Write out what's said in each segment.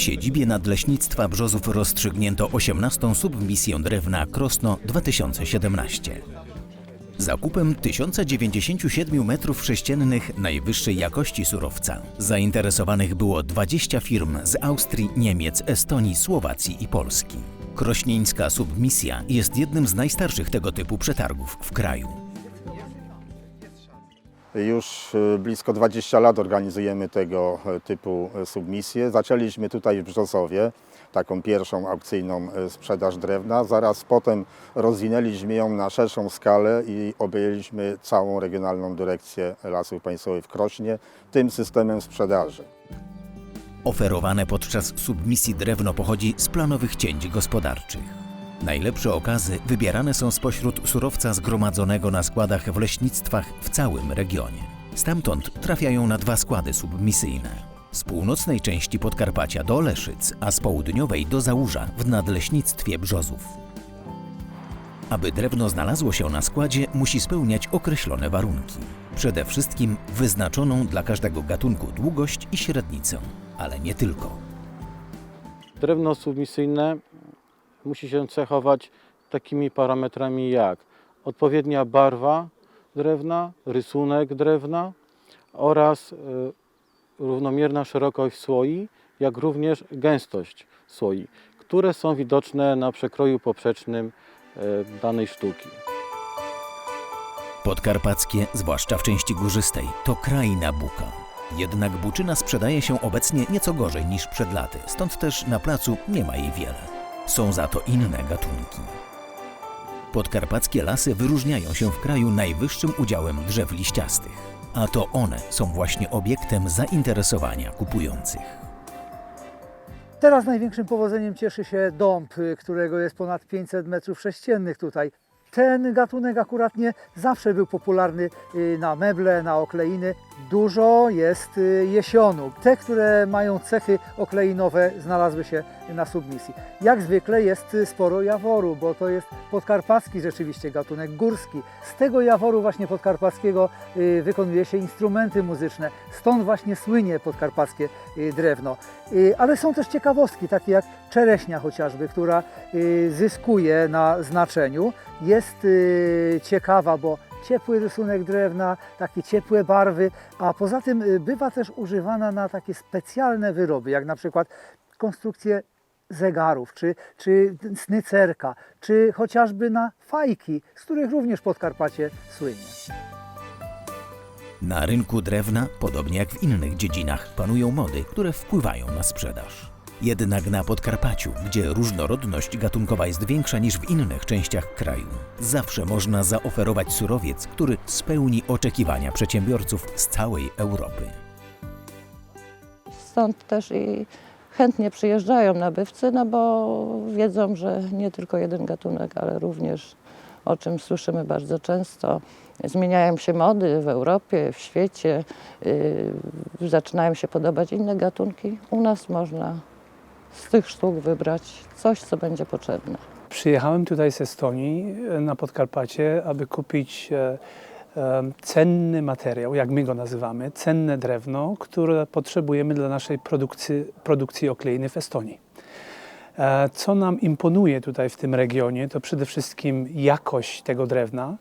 W siedzibie Nadleśnictwa Brzozów rozstrzygnięto 18. submisję drewna Krosno 2017. Zakupem 1097 metrów sześciennych najwyższej jakości surowca zainteresowanych było 20 firm z Austrii, Niemiec, Estonii, Słowacji i Polski. Krośnieńska submisja jest jednym z najstarszych tego typu przetargów w kraju. Już y, blisko 20 lat organizujemy tego e, typu e, submisje. Zaczęliśmy tutaj w Brzozowie, taką pierwszą aukcyjną e, sprzedaż drewna. Zaraz potem rozwinęliśmy ją na szerszą skalę i objęliśmy całą Regionalną Dyrekcję Lasów Państwowych w Krośnie tym systemem sprzedaży. Oferowane podczas submisji drewno pochodzi z planowych cięć gospodarczych. Najlepsze okazy wybierane są spośród surowca zgromadzonego na składach w leśnictwach w całym regionie. Stamtąd trafiają na dwa składy submisyjne. Z północnej części Podkarpacia do Leszyc, a z południowej do Załóża w nadleśnictwie Brzozów. Aby drewno znalazło się na składzie, musi spełniać określone warunki. Przede wszystkim wyznaczoną dla każdego gatunku długość i średnicę, ale nie tylko. Drewno submisyjne musi się cechować takimi parametrami jak odpowiednia barwa drewna, rysunek drewna oraz y, równomierna szerokość słoi, jak również gęstość słoi, które są widoczne na przekroju poprzecznym y, danej sztuki. Podkarpackie, zwłaszcza w części górzystej, to kraina buka. Jednak buczyna sprzedaje się obecnie nieco gorzej niż przed laty, stąd też na placu nie ma jej wiele. Są za to inne gatunki. Podkarpackie lasy wyróżniają się w kraju najwyższym udziałem drzew liściastych, a to one są właśnie obiektem zainteresowania kupujących. Teraz największym powodzeniem cieszy się dąb, y, którego jest ponad 500 metrów sześciennych tutaj. Ten gatunek akurat nie zawsze był popularny y, na meble, na okleiny. Dużo jest y, jesionu. Te, które mają cechy okleinowe, znalazły się na submisji. Jak zwykle jest y, sporo jaworu, bo to jest podkarpacki rzeczywiście gatunek górski. Z tego jaworu właśnie podkarpackiego wykonuje się instrumenty muzyczne. Stąd właśnie słynie podkarpackie drewno. Ale są też ciekawostki, takie jak czereśnia chociażby, która zyskuje na znaczeniu. Jest y, ciekawa, bo ciepły rysunek drewna, takie ciepłe barwy, a poza tym y, bywa też używana na takie specjalne wyroby, jak na przykład konstrukcje zegarów, czy, czy snycerka, czy chociażby na fajki, z których również Podkarpacie słynie. Na rynku drewna, podobnie jak w innych dziedzinach, panują mody, które wpływają na sprzedaż. Jednak na Podkarpaciu, gdzie różnorodność gatunkowa jest większa niż w innych częściach kraju, zawsze można zaoferować surowiec, który spełni oczekiwania przedsiębiorców z całej Europy. Stąd też i chętnie przyjeżdżają nabywcy, no bo wiedzą, że nie tylko jeden gatunek, ale również, o czym słyszymy bardzo często, zmieniają się mody w Europie, w świecie, yy, zaczynają się podobać inne gatunki. U nas można z tych sztuk wybrać coś, co będzie potrzebne. Przyjechałem tutaj z Estonii e, na Podkarpacie, aby kupić e, e, cenny materiał, jak my go nazywamy, cenne drewno, które potrzebujemy dla naszej produkcji, produkcji okleiny w Estonii. Co nam imponuje tutaj w tym regionie, to przede wszystkim jakość tego drewna,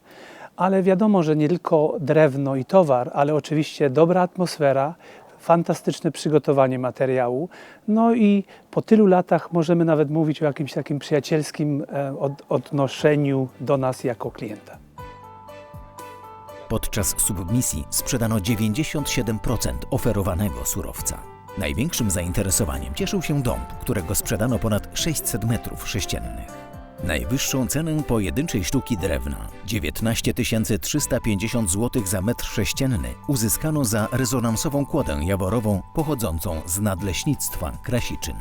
ale wiadomo, że nie tylko drewno i towar, ale oczywiście dobra atmosfera, fantastyczne przygotowanie materiału. No i po tylu latach możemy nawet mówić o jakimś takim przyjacielskim e, od, odnoszeniu do nas jako klienta. Podczas submisji sprzedano 97% oferowanego surowca. Największym zainteresowaniem cieszył się dąb, którego sprzedano ponad 600 metrów sześciennych. Najwyższą cenę pojedynczej sztuki drewna 19 350 zł za metr sześcienny uzyskano za rezonansową kłodę jaworową pochodzącą z nadleśnictwa Krasiczyn.